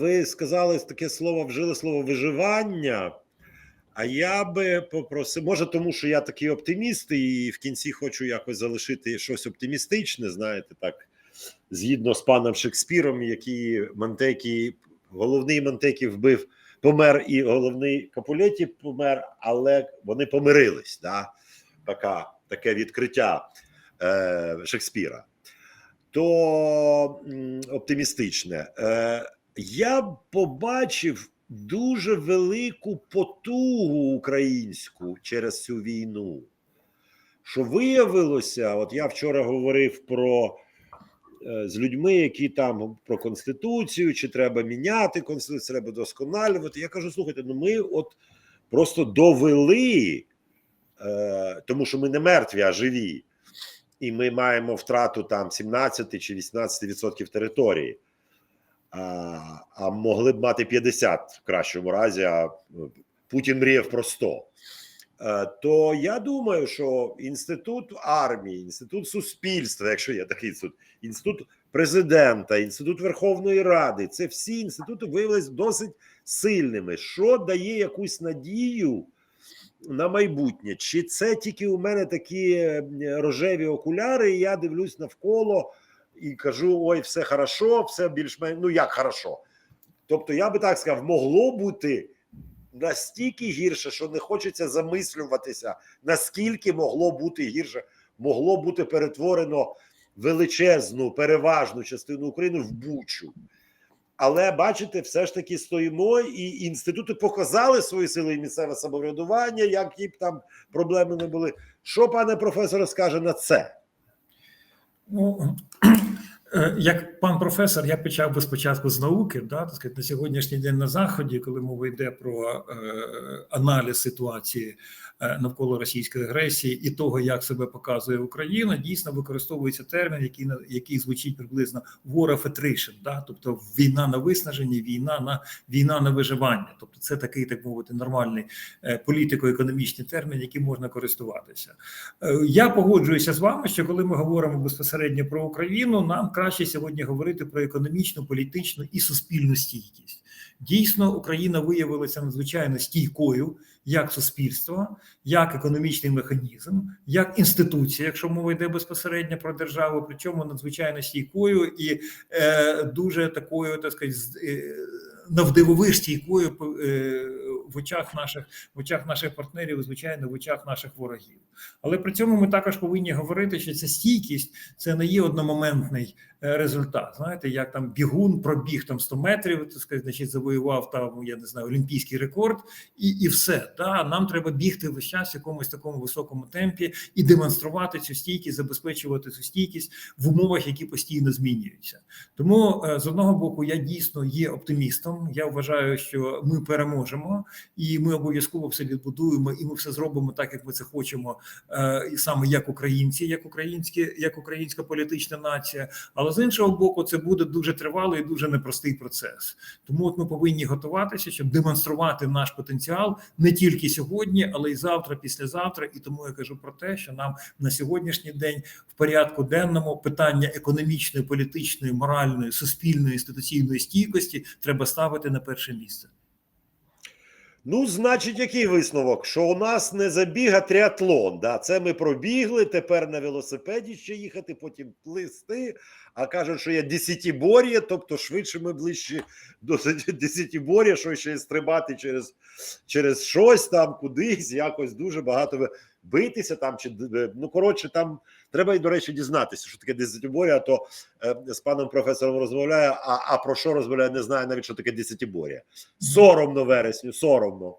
ви сказали таке слово, вжили слово виживання. А я би попросив, може, тому що я такий оптиміст, і в кінці хочу якось залишити щось оптимістичне, знаєте, так, згідно з паном Шекспіром, який Монтекі, головний Монтекі вбив, помер, і головний Капулеті помер, але вони помирились. Да? Така, таке відкриття е, Шекспіра. То оптимістичне. Е, я побачив дуже велику потугу українську через цю війну. Що виявилося, от я вчора говорив про е, з людьми, які там про конституцію, чи треба міняти конституцію, треба досконалювати. Я кажу: слухайте, ну ми от просто довели, е, тому що ми не мертві, а живі, і ми маємо втрату там 17 чи 18% території. А, могли б мати 50 в кращому разі, а ну, Путін мріяв про 100. Е, То я думаю, що інститут армії, інститут суспільства, якщо є такий інститут, інститут президента, інститут Верховної Ради, це всі інститути виявилися досить сильними, що дає якусь надію на майбутнє. Чи це тільки у мене такі е, рожеві окуляри, і я дивлюсь навколо і кажу: ой, все хорошо, все більш-менш. Ну як хорошо. Тобто, я би так сказав, могло бути настільки гірше, що не хочеться замислюватися, наскільки могло бути гірше, могло бути перетворено величезну, переважну частину України в Бучу. Але бачите, все ж таки стоїмо, і інститути показали свої сили і місцеве самоврядування, які б там проблеми не були. Що пане професоре скаже на це? Ну, як пан професор, я почав би спочатку з науки, да, так сказати, на сьогоднішній день на заході, коли мова йде про е, аналіз ситуації е, навколо російської агресії і того, як себе показує Україна, дійсно використовується термін, який який звучить приблизно war of attrition, да, тобто війна на виснаження, війна на війна на виживання. Тобто, це такий, так мовити, нормальний е, політико-економічний термін, яким можна користуватися. Е, Я погоджуюся з вами, що коли ми говоримо безпосередньо про Україну, нам краще сьогодні говорити про економічну, політичну і суспільну стійкість. Дійсно, Україна виявилася надзвичайно стійкою як суспільство, як економічний механізм, як інституція, якщо мова йде безпосередньо про державу, причому надзвичайно стійкою і е, дуже такою, так сказати, е, навдивовиж стійкою е, в очах наших в очах наших партнерів, і, звичайно, в очах наших ворогів. Але при цьому ми також повинні говорити, що ця стійкість це не є одномоментний результат. Знаєте, як там бігун пробіг там 100 метрів, так сказати, значить, завоював там, я не знаю, олімпійський рекорд, і, і все. Да? Нам треба бігти весь час в якомусь такому високому темпі і демонструвати цю стійкість, забезпечувати цю стійкість в умовах, які постійно змінюються. Тому е, з одного боку, я дійсно є оптимістом. Я вважаю, що ми переможемо, і ми обов'язково все відбудуємо, і ми все зробимо так, як ми це хочемо, е, саме як українці, як українські, як українська політична нація. Але з іншого боку, це буде дуже тривалий і дуже непростий процес. Тому от ми повинні готуватися, щоб демонструвати наш потенціал не тільки сьогодні, але й завтра, післязавтра. І тому я кажу про те, що нам на сьогоднішній день в порядку денному питання економічної, політичної, моральної, суспільної інституційної стійкості треба ставити на перше місце. Ну, значить, який висновок? Що у нас не забіг, а тріатлон. Да? Це ми пробігли, тепер на велосипеді ще їхати, потім плисти. А кажуть, що є десятибор'я, тобто швидше ми ближче до десятібор'я, що ще стрибати через, через щось там, кудись, якось дуже багато битися там. чи Ну, коротше, там треба, і, до речі, дізнатися, що таке десятибор'я, а то е, з паном професором розмовляю, а, а про що розмовляю, не знаю навіть, що таке десятибор'я. Соромно вересню, соромно.